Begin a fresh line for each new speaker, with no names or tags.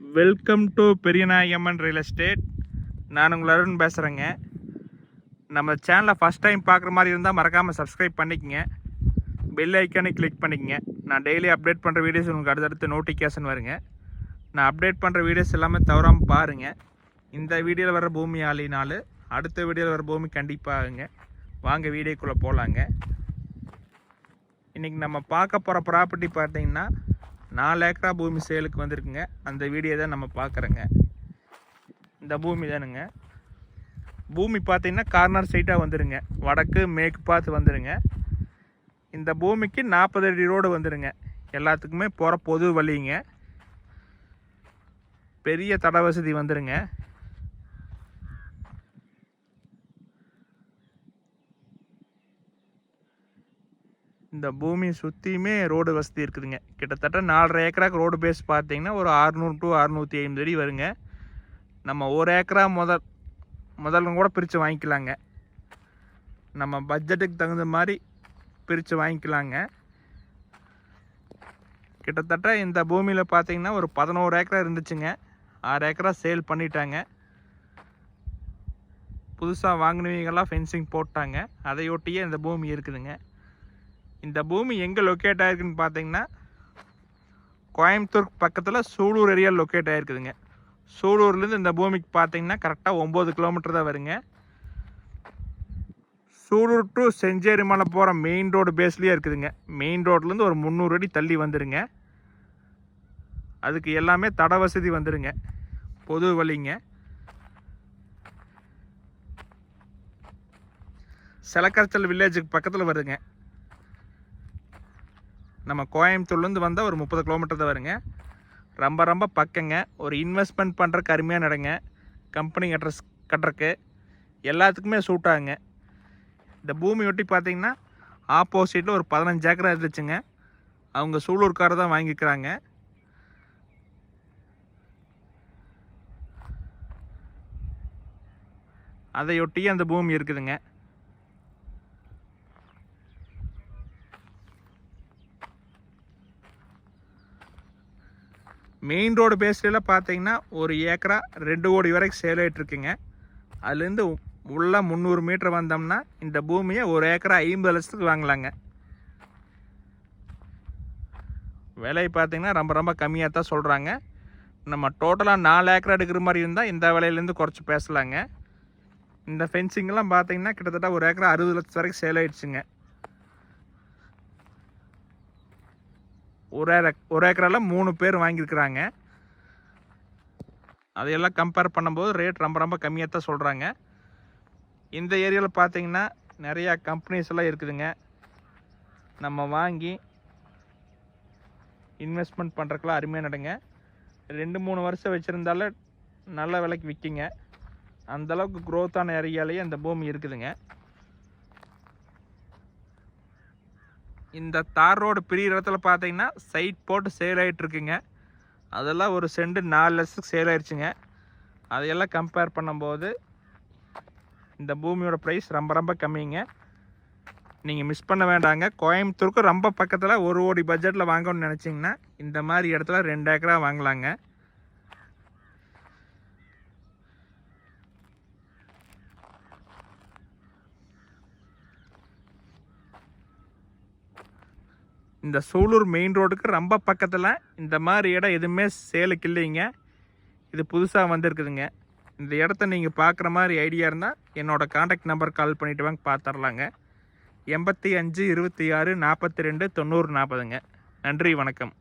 Welcome to Periyanayagamman real estate நான் உங்கள் அருண் பேசுகிறேங்க நம்ம சேனலை ஃபஸ்ட் டைம் பார்க்குற மாதிரி இருந்தால் மறக்காமல் சப்ஸ்கிரைப் பண்ணிக்கங்க. பெல் ஐக்கானே கிளிக் பண்ணிக்கங்க. நான் டெய்லி அப்டேட் பண்ணுற வீடியோஸ் உங்களுக்கு அடுத்தடுத்து நோட்டிஃபிகேஷன் வருங்க. நான் அப்டேட் பண்ணுற வீடியோஸ் எல்லாமே தவறாமல் பாருங்கள் இந்த வீடியோவில் வர பூமி ஆளினாலும் அடுத்த வீடியோவில் வர பூமி கண்டிப்பாகுங்க. வாங்க வீடியோக்குள்ளே போகலாங்க இன்றைக்கி நம்ம பார்க்க போகிற ப்ராப்பர்ட்டி பார்த்தீங்கன்னா நாலு ஏக்கரா பூமி சேலுக்கு வந்திருக்குங்க. அந்த வீடியோ தான் நம்ம பார்க்குறோங்க. இந்த பூமி தானுங்க. பூமி பார்த்தீங்கன்னா கார்னர் சைட்டாக வந்துடுங்க வடக்கு மேற்கு பார்த்து வந்துடுங்க இந்த பூமிக்கு நாற்பது அடி ரோடு வந்துடுங்க எல்லாத்துக்குமே போகிற பொது வழிங்க. பெரிய தட வசதி வந்துடுங்க இந்த பூமி சுற்றியுமே ரோடு வசதி இருக்குதுங்க. கிட்டத்தட்ட நாலரை ஏக்கராக்கு ரோடு பேஸ் பார்த்தீங்கன்னா ஒரு அறுநூறு டு அறுநூற்றி ஐம்பது அடி வருங்க. நம்ம ஒரு ஏக்கரா முதல் முதல்ல கூட பிரித்து வாங்கிக்கலாங்க. நம்ம பட்ஜெட்டுக்கு தகுந்த மாதிரி பிரித்து வாங்கிக்கலாங்க. கிட்டத்தட்ட இந்த பூமியில் பார்த்தீங்கன்னா ஒரு பதினோரு ஏக்கரா இருந்துச்சுங்க. ஆறு ஏக்கரா சேல் பண்ணிட்டாங்க. புதுசாக வாங்கினவங்கெல்லாம் ஃபென்சிங் போட்டாங்க. அதையொட்டியே இந்த பூமி இருக்குதுங்க. இந்த பூமி எங்கே லொக்கேட் ஆகிருக்குன்னு பார்த்தீங்கன்னா கோயம்புத்தூர் பக்கத்தில் சூலூர் ஏரியா லொக்கேட் ஆகிருக்குதுங்க சூலூர்லேருந்து இந்த பூமிக்கு பார்த்தீங்கன்னா கரெக்டாக ஒம்பது கிலோமீட்டர் தான் வருங்க. சூலூர் டு செஞ்சேரி மலை போகிற மெயின் ரோடு பேஸ்லேயே இருக்குதுங்க. மெயின் ரோட்லேருந்து ஒரு முந்நூறு அடி தள்ளி வந்துடுங்க அதுக்கு எல்லாமே தட வசதி வந்துடுங்க பொது வழிங்க. செலக்கரச்சல் வில்லேஜுக்கு பக்கத்தில் வருதுங்க. நம்ம கோயம்புத்தூர்லேருந்து வந்தால் ஒரு முப்பது கிலோமீட்டர் தான் வருங்க. ரொம்ப ரொம்ப பக்கங்க. ஒரு இன்வெஸ்ட்மெண்ட் பண்ணுறக்கு அருமையான இடங்க. கம்பெனி அட்ரஸ் கட்டுறக்கு எல்லாத்துக்குமே சூட் ஆகுங்க. இந்த பூமி ஒட்டி பார்த்திங்கன்னா ஆப்போசிட்டில் ஒரு பதினஞ்சு ஏக்கரா இருந்துச்சுங்க. அவங்க சூலூர்காரர் தான் வாங்கிக்கிறாங்க. அதையொட்டியே அந்த பூமி இருக்குதுங்க. மெயின் ரோடு பேஸ்டில் பார்த்தீங்கன்னா ஒரு ஏக்கரா ரெண்டு கோடி வரைக்கும் சேல் ஆகிட்டுருக்குங்க அதுலேருந்து உள்ள முந்நூறு மீட்டர் வந்தோம்னா இந்த பூமியை ஒரு ஏக்கரா ஐம்பது லட்சத்துக்கு வாங்கலாங்க. விலை பார்த்தீங்கன்னா ரொம்ப ரொம்ப கம்மியாக தான் சொல்கிறாங்க நம்ம டோட்டலாக நாலு ஏக்கரா எடுக்கிற மாதிரி இருந்தால் இந்த விலையிலேருந்து குறைச்சி பேசலாங்க. இந்த ஃபென்சிங்லாம் பார்த்தீங்கன்னா கிட்டத்தட்ட ஒரு ஏக்கரா அறுபது லட்சம் வரைக்கும் சேல் ஆயிடுச்சுங்க ஒரு ஏர ஒரு ஏக்கரால் மூணு பேர் வாங்கியிருக்கிறாங்க. அதையெல்லாம் கம்பேர் பண்ணும்போது ரேட் ரொம்ப ரொம்ப கம்மியாக தான் சொல்கிறாங்க இந்த ஏரியாவில் பார்த்தீங்கன்னா நிறையா கம்பெனிஸ் எல்லாம் இருக்குதுங்க. நம்ம வாங்கி இன்வெஸ்ட்மெண்ட் பண்ணுறக்கெல்லாம் அருமையாக நடங்க. ரெண்டு மூணு வருஷம் வச்சுருந்தாலே நல்ல விலைக்கு விற்கிங்க. அந்தளவுக்கு க்ரோத்தான ஏரியாலேயே அந்த பூமி இருக்குதுங்க. இந்த தார் ரோடு பிரிகிற இடத்துல பார்த்தீங்கன்னா சைட் போட்டு சேல் ஆகிட்டுருக்குங்க அதெல்லாம் ஒரு செண்டு நாலு லட்சத்துக்கு சேல் ஆயிடுச்சுங்க அதையெல்லாம் கம்பேர் பண்ணும்போது இந்த பூமியோட ப்ரைஸ் ரொம்ப ரொம்ப கம்மிங்க. நீங்கள் மிஸ் பண்ண வேண்டாங்க. கோயம்புத்தூருக்கு ரொம்ப பக்கத்தில் ஒரு கோடி பட்ஜெட்டில் வாங்கணும்னு நினச்சிங்கன்னா இந்த மாதிரி இடத்துல ரெண்டு ஏக்கராக வாங்கலாங்க. இந்த சூலூர் மெயின் ரோடுக்கு ரொம்ப பக்கத்தில் இந்த மாதிரி இடம் எதுவுமே சேலுக்கு இல்லைங்க. இது புதுசாக வந்திருக்குதுங்க. இந்த இடத்த நீங்கள் பார்க்குற மாதிரி ஐடியா இருந்தால் என்னோடய காண்டாக்ட் நம்பர் கால் பண்ணிவிட்டு வாங்க பார்த்துடலாங்க எண்பத்தி அஞ்சு இருபத்தி ஆறு நாற்பத்தி ரெண்டு தொண்ணூறு நாற்பதுங்க நன்றி வணக்கம்.